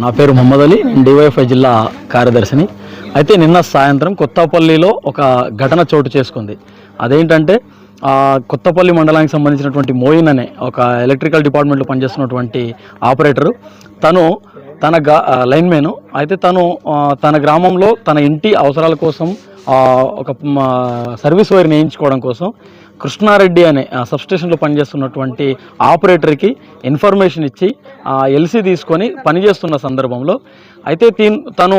నా పేరు మొహమ్మద్ అలీ నేను డివైఎఫ్ఐ జిల్లా కార్యదర్శిని. అయితే నిన్న సాయంత్రం కొత్తపల్లిలో ఒక ఘటన చోటు చేసుకుంది. అదేంటంటే కొత్తపల్లి మండలానికి సంబంధించినటువంటి మోయిన్ అనే ఒక ఎలక్ట్రికల్ డిపార్ట్మెంట్లో పనిచేస్తున్నటువంటి ఆపరేటరు. తను తన గా లైన్మెన్ అయితే తను తన గ్రామంలో తన ఇంటి అవసరాల కోసం ఒక సర్వీస్ వైర్ వేయించుకోవడం కోసం కృష్ణారెడ్డి అనే సబ్స్టేషన్లో పనిచేస్తున్నటువంటి ఆపరేటర్కి ఇన్ఫర్మేషన్ ఇచ్చి ఆ, ఎల్సీ తీసుకొని పనిచేస్తున్న సందర్భంలో అయితే తీన్ తను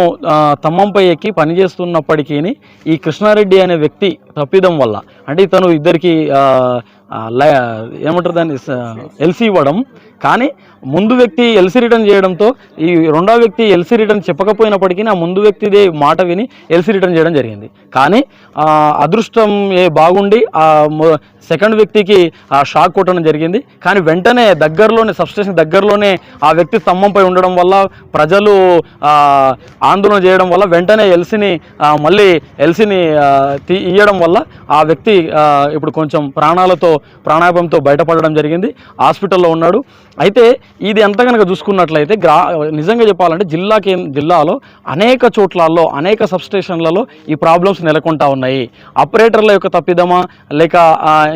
తమ్మంపై ఎక్కి పనిచేస్తున్నప్పటికీ ఈ కృష్ణారెడ్డి అనే వ్యక్తి తప్పిదం వల్ల అంటే తను ఇద్దరికి లై- ఏమంటారు దాన్ని ఎల్సీ ఇవ్వడం కానీ ముందు వ్యక్తి ఎల్సీ రిటర్న్ చేయడంతో ఈ రెండో వ్యక్తి ఎల్సీ రిటర్న్ చెప్పకపోయినప్పటికీ ఆ ముందు వ్యక్తిదే మాట విని ఎల్సీ రిటర్న్ చేయడం జరిగింది. కానీ అదృష్టం ఏ బాగుండి ఆ సెకండ్ వ్యక్తికి ఆ షాక్ కొట్టడం జరిగింది. కానీ వెంటనే దగ్గరలోనే సబ్స్టేషన్ దగ్గరలోనే ఆ వ్యక్తి స్తంభంపై ఉండడం వల్ల ప్రజలు ఆందోళన చేయడం వల్ల వెంటనే ఎల్సీని మళ్ళీ ఎల్సీని తీ ఇయ్యడం వల్ల ఆ వ్యక్తి ఇప్పుడు కొంచెం ప్రాణాలతో ప్రాణాపాయంతో బయటపడడం జరిగింది. హాస్పిటల్లో ఉన్నాడు. అయితే ఇది ఎంత కనుక చూసుకున్నట్లయితే గ్రా నిజంగా చెప్పాలంటే జిల్లా కే జిల్లాలో అనేక చోట్లలో అనేక సబ్స్టేషన్లలో ఈ ప్రాబ్లమ్స్ నెలకొంటా ఉన్నాయి. ఆపరేటర్ల యొక్క తప్పిదమా లేక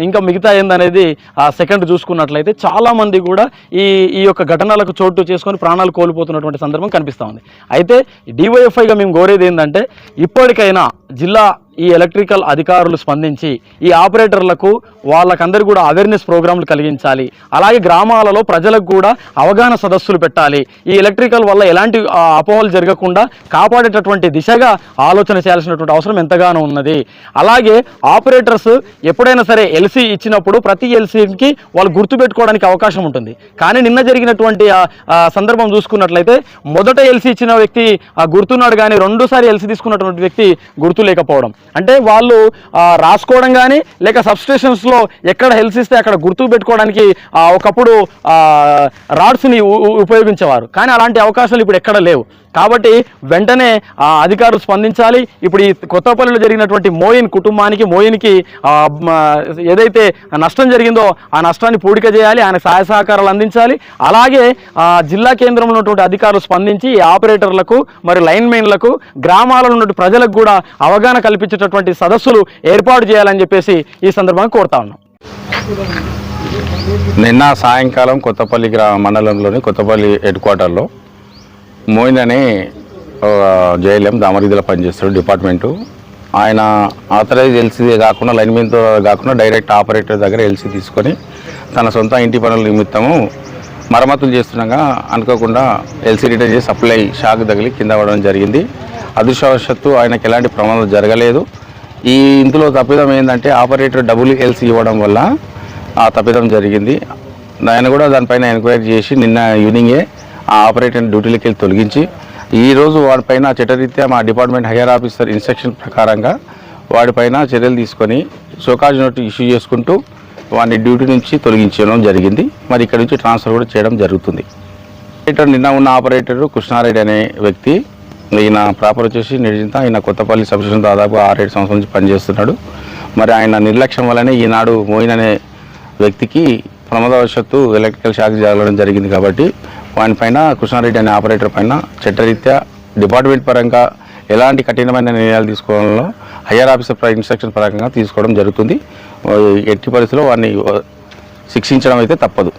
ఇంకా మిగతా ఏందనేది ఆ సెకండ్ చూసుకున్నట్లయితే చాలామంది కూడా ఈ ఈ యొక్క ఘటనలకు చోటు చేసుకొని ప్రాణాలు కోల్పోతున్నటువంటి సందర్భం కనిపిస్తూ ఉంది. అయితే డివైఎఫ్ఐగా మేము కోరేది ఏంటంటే ఇప్పటికైనా జిల్లా ఈ ఎలక్ట్రికల్ అధికారులు స్పందించి ఈ ఆపరేటర్లకు వాళ్ళకందరూ కూడా అవేర్నెస్ ప్రోగ్రాంలు కలిగించాలి. అలాగే గ్రామాలలో ప్రజలకు కూడా అవగాహన సదస్సులు పెట్టాలి. ఈ ఎలక్ట్రికల్ వల్ల ఎలాంటి అపోహలు జరగకుండా కాపాడేటటువంటి దిశగా ఆలోచన చేయాల్సినటువంటి అవసరం ఎంతగానో ఉన్నది. అలాగే ఆపరేటర్స్ ఎప్పుడైనా సరే ఎల్సీ ఇచ్చినప్పుడు ప్రతి ఎల్సీకి వాళ్ళు గుర్తుపెట్టుకోవడానికి అవకాశం ఉంటుంది. కానీ నిన్న జరిగినటువంటి సందర్భం చూసుకున్నట్లయితే మొదట ఎల్సీ ఇచ్చిన వ్యక్తి గుర్తున్నాడు కానీ రెండోసారి ఎల్సీ తీసుకున్నటువంటి వ్యక్తి గుర్తు లేకపోవడం అంటే వాళ్ళు రాసుకోవడం కానీ లేక సబ్స్టేషన్స్లో ఎక్కడ హెల్స్ ఇస్తే అక్కడ గుర్తు పెట్టుకోవడానికి ఆ, ఒకప్పుడు రాడ్స్ని ఉపయోగించేవారు. కానీ అలాంటి అవకాశాలు ఇప్పుడు ఎక్కడ లేవు. కాబట్టి వెంటనే ఆ, అధికారులు స్పందించాలి. ఇప్పుడు ఈ కొత్తపల్లిలో జరిగినటువంటి మోయిన్ కుటుంబానికి మోయిన్కి ఏదైతే నష్టం జరిగిందో ఆ నష్టాన్ని పూడిక చేయాలి ఆయన సహాయ సహకారాలు అందించాలి. అలాగే ఆ, జిల్లా కేంద్రంలో ఉన్నటువంటి అధికారులు స్పందించి ఆపరేటర్లకు మరి లైన్ మెయిన్లకు గ్రామాలలో ఉన్నటువంటి ప్రజలకు కూడా అవగాహన కల్పించేటటువంటి సదస్సులు ఏర్పాటు చేయాలని చెప్పేసి ఈ సందర్భంగా కోరుతా ఉన్నాం. నిన్న సాయంకాలం కొత్తపల్లి గ్రా మండలంలోని కొత్తపల్లి హెడ్ క్వార్టర్లో మోయిన్ అనే జైలం దామరిదిలో పనిచేస్తాడు డిపార్ట్మెంటు. ఆయన ఆథరైజ్ ఎల్సీ కాకుండా లైన్మెన్తో కాకుండా డైరెక్ట్ ఆపరేటర్ దగ్గర ఎల్సీ తీసుకొని తన సొంత ఇంటి పనుల నిమిత్తము మరమ్మతులు చేస్తుండగా అనుకోకుండా ఎల్సీ రిటర్న్ చేసి సప్లై షాక్ తగిలి కింద పడడం జరిగింది. అదృష్టవశాత్తు ఆయనకి ఎలాంటి ప్రమాదం జరగలేదు. ఈ ఇందులో తప్పిదం ఏంటంటే ఆపరేటర్ డబుల్ ఎల్సీ ఇవ్వడం వల్ల ఆ తప్పిదం జరిగింది. ఆయన కూడా దానిపైన ఎంక్వైరీ చేసి నిన్న ఈవినింగే ఆ ఆపరేటర్ డ్యూటీలోకి వెళ్ళి తొలగించి ఈరోజు వాడిపైన చట్టరీత్యా మా డిపార్ట్మెంట్ హైయర్ ఆఫీసర్ ఇన్స్ట్రక్షన్ ప్రకారంగా వాడిపైన చర్యలు తీసుకొని షోకాజ్ నోట్ ఇష్యూ చేసుకుంటూ వాడిని డ్యూటీ నుంచి తొలగించడం జరిగింది. మరి ఇక్కడ నుంచి ట్రాన్స్ఫర్ కూడా చేయడం జరుగుతుంది. ఆపరేటర్ నిన్న ఉన్న ఆపరేటర్ కృష్ణారెడ్డి అనే వ్యక్తి. ఈయన ప్రాపర్ వచ్చేసి నిర్జింత ఆయన కొత్తపల్లి సబ్స్టేషన్ దాదాపు ఆరేడు సంవత్సరాల నుంచి పనిచేస్తున్నాడు. మరి ఆయన నిర్లక్ష్యం వల్లనే ఈనాడు మోయిన్ అనే వ్యక్తికి ప్రమాదవశత్తు ఎలక్ట్రికల్ షాక్ జరగడం జరిగింది కాబట్టి పాయింట్ పైన కృష్ణారెడ్డి అనే ఆపరేటర్ పైన చట్టరీత్యా డిపార్ట్మెంట్ పరంగా ఎలాంటి కఠినమైన నిర్ణయాలు తీసుకోవడంలో హయ్యర్ ఆఫీసర్ ఇన్స్ట్రక్షన్ పరంగా తీసుకోవడం జరుగుతుంది. ఎట్టి పరిస్థితిలో వాడిని శిక్షించడం అయితే తప్పదు.